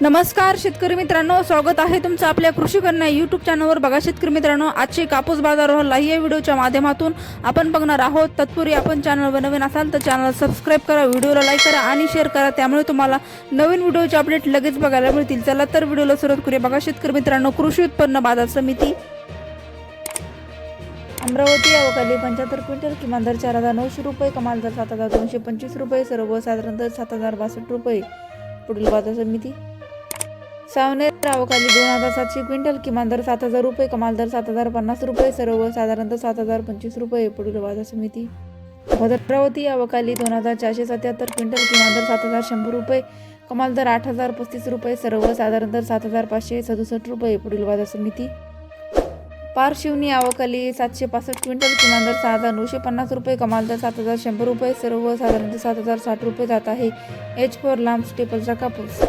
नमस्कार शेतकरी मित्रांनो. स्वागत आहे तुमचं आपल्या कृषी कन्या यूट्यूब चॅनलवर बघा शेतकरी मित्रांनो आजचे कापूस बाजारावर या व्हिडिओच्या माध्यमातून आपण बघणार आहोत. तत्पूर्वी आपण चॅनलवर नवीन असाल तर चॅनल सबस्क्राईब करा व्हिडिओला लाईक करा आणि शेअर करा. त्यामुळे तुम्हाला नवीन व्हिडिओचे अपडेट लगेच बघायला मिळतील. चला तर व्हिडिओला सुरुवात करूया. बघा शेतकरी मित्रांनो कृषी उत्पन्न बाजार समिती. अमरावती अवकाली पंच्याहत्तर क्विंटल किमान दर चार हजार नऊशे रुपये कमाल दर सात हजार दोनशे पंचवीस रुपये सर्वसाधारण दर सात हजार बासष्ट रुपये. पुढील बाजार समिती. सावनेर अवकाली दोन हजार सातशे क्विंटल किमान दर सात हजार रुपये कमाल दर सात हजार पन्नास रुपये सर्व साधारणतः सात हजार पंचवीस रुपये पुढील बाजार समिती. भद्रावती अवकाली दोन हजार चारशे सत्याहत्तर क्विंटल किमान दर सात हजार शंभर रुपये कमाल दर आठ हजार पस्तीस रुपये सर्वसाधारण दर सात हजार पाचशे सदुसष्ट रुपये पुढील बाजार समिती. पारशिवनी आवकाली सातशे पासष्ट क्विंटल किमान दर सहा हजार नऊशे पन्नास रुपये कमाल दर सात हजार शंभर रुपये सर्व साधारणतः सात हजार साठ रुपये जात आहे. एच फोर लांब स्टेपलचा कापूस